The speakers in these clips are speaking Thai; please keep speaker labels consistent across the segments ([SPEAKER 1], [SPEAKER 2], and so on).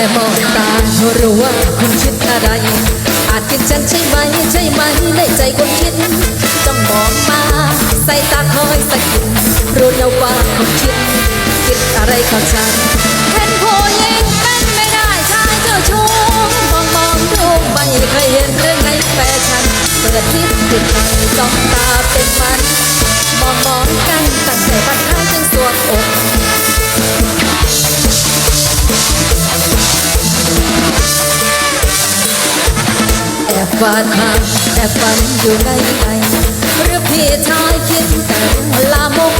[SPEAKER 1] ค่มองตาก็รู้ว่าคุณคิดอะไรอาจเป็นฉันใช่ไหมใช่ไหมในใจคนคิดจ้องมองมาใส่ตาคอยสะกิดรู้แล้วว่าคุณคิดคิดอะไรของฉันเห็นผู้หญิงเป็นไม่ได้ชายเจ้าชู้มองมองดูไม่เคยเห็นเรื่องในแฟชั่นเปิดนิดติดใจจ้องตาเป็นมัน แอบฝันหาแอบฝันอยู่ในในหรือพี่ชายคิดแต่ลามก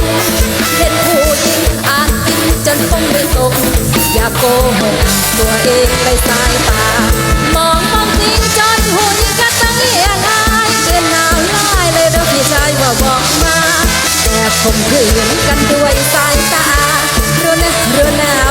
[SPEAKER 1] เห็นผู้หญิงอ่านกินจนคงไม่ตกอย่าโกหกตัวเองในสายตา มองมองทิ้งจนผู้หญิงก็ต้องเลียงอายเกินหนาวลายเลยเด้อพี่ชายว่าบอกมาแอบข่มขืนกันด้วยสายตาเรู้นะเรู้นะว่าส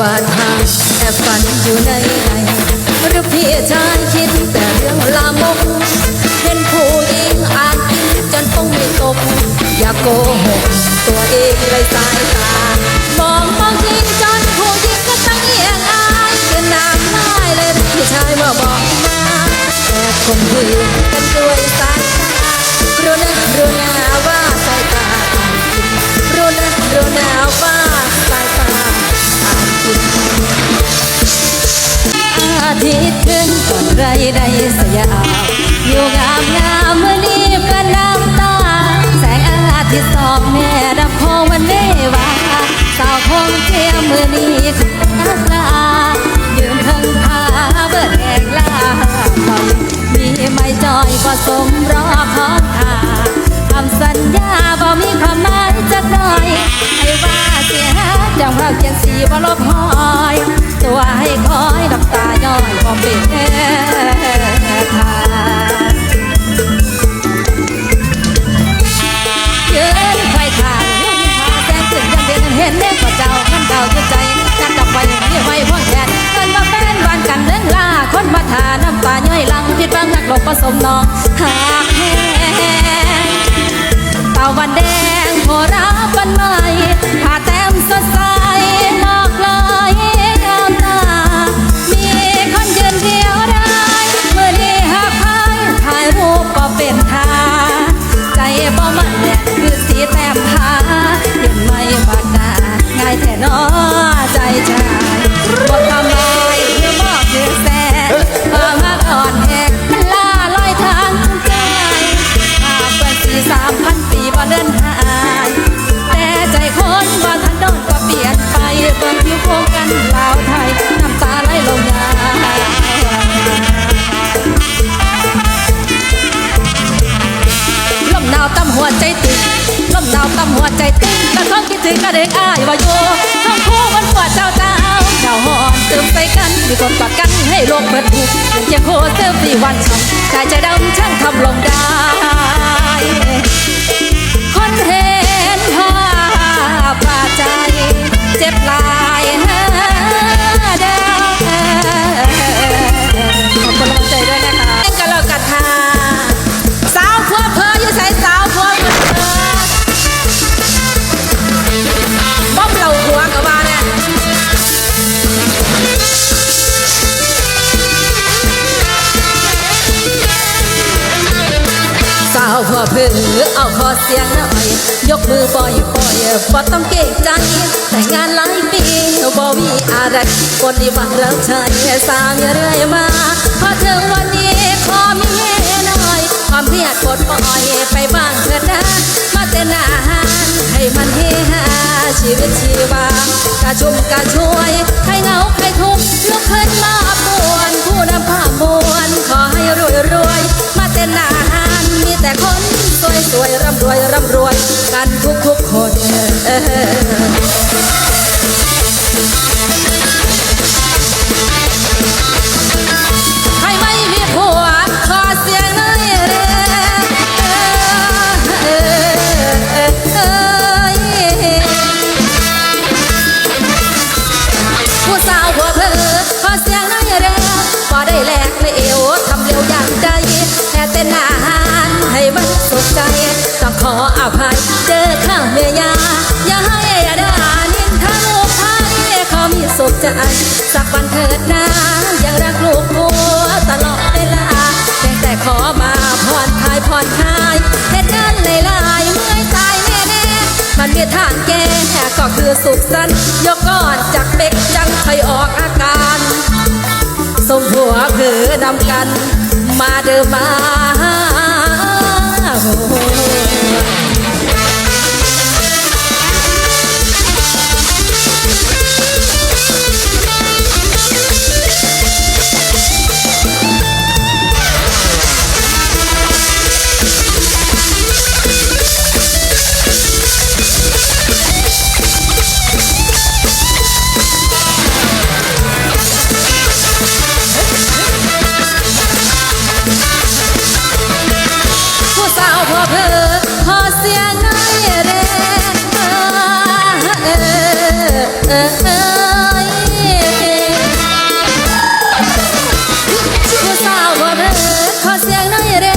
[SPEAKER 1] วาดหาแอบฝันอยู่ในในหรือพี่ชายคิดแต่เรื่องลามกเห็นผู้หญิงอ่านจนต้องไม่ตก อย่าโกหกตัวเอง ไรได้สยามอยู่งามงามเมื่อนี้ก็นน้ำตา แสงอาทิตย์สอบแม่ดับพองวันเนวาสาวคงเทียมเมื่อนี้คือ จังเราเขียนสีบ่ลบหอย ตัวให้คอยน้ำตาย้อยบ่เป็นทางยืนไฟทางหุ่นพาแสงขึ้นยังเด่นเห็นเด็กกว่าเจ้าขันเก่าจุดใจจันกับไว้มีไว้พ่อแทนเกินมาเป็นวันกันเรื่องลาคนมาทาน้ำตาย้อยหลังผิดบังหักหลบผสมนองหากแห้งตะวันแดง ตึงลมหนาวตำหัวใจตึงกระท้องคิดถึงกระเด็กอายว่าอยู่ท้องคู่มันปวดเจ้าเจ้าเจ้าหอนเติมใส่กันมีคนกอดกันให้โลกเปิดหูเป็นเพียงโคเติมปีวันช่ำใจใจดำช่างทำลงได้ อเอาขอเสียงหน่อย ยกมือปล่อยปล่อยบ่ต้องเก่งใจ แต่งานหลายปีบ่มีอะไรคนดีวันเราใช้สาวอย่าเรื่อยมาพอถึงวันนี้ขอมีหน่อย ความเครียดปลดปล่อยไปบ้างเถิดนะมาเต้นอาหารให้มันเฮฮาชีวิตชีวากระชุ่มกระชวย สวยสวยร่ำรวยร่ำรวยกันทุกทุกคน อภัยเจอข้างเมียยาอย่าให้ยาด่านินทาลูกพายเขามีสุขใจสักวันเถิดนะยังรักลูกผัวตลอดเวลาเพียงแต่ขอมาผ่อนคลายผ่อนคลายเหตุการณ์หลายเมื่อยตายแน่ๆมันมีทางแก้ก็คือสุขสันยกก่อนจากเบ็กยังค่อยออกอาการสมหัวเผือนำกัน มาเดิมมา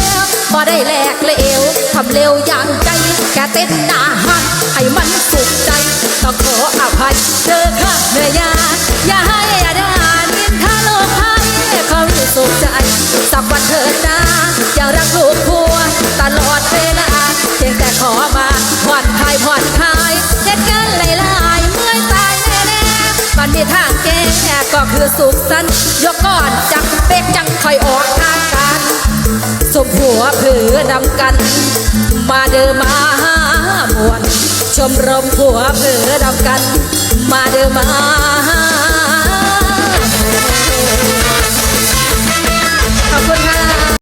[SPEAKER 1] แล้วพอได้แลกเลเอวทำเร็วอย่างใจแกเต้นหน้าหันให้มันสุขใจต้องขออภัยเจอข้าเหนื่อยยาอย่าให้อย่าด่านินทาโลกไทยเขาไม่สุขใจสักวันเถิดนะยังรักลูกผัวตลอดเวลาเพียงแต่ขอมาผ่อนคลายผ่อนคลายเหตุการณ์หลายๆเมื่อยตายแน่ๆมันมีทางแก้ก็คือสุขสันยกก่อนจักเป๊กจังคอยออกทางกา หัวเผือดำกัน มาเดินมามวน ชมรมผัวเผือดำกัน มาเดินมา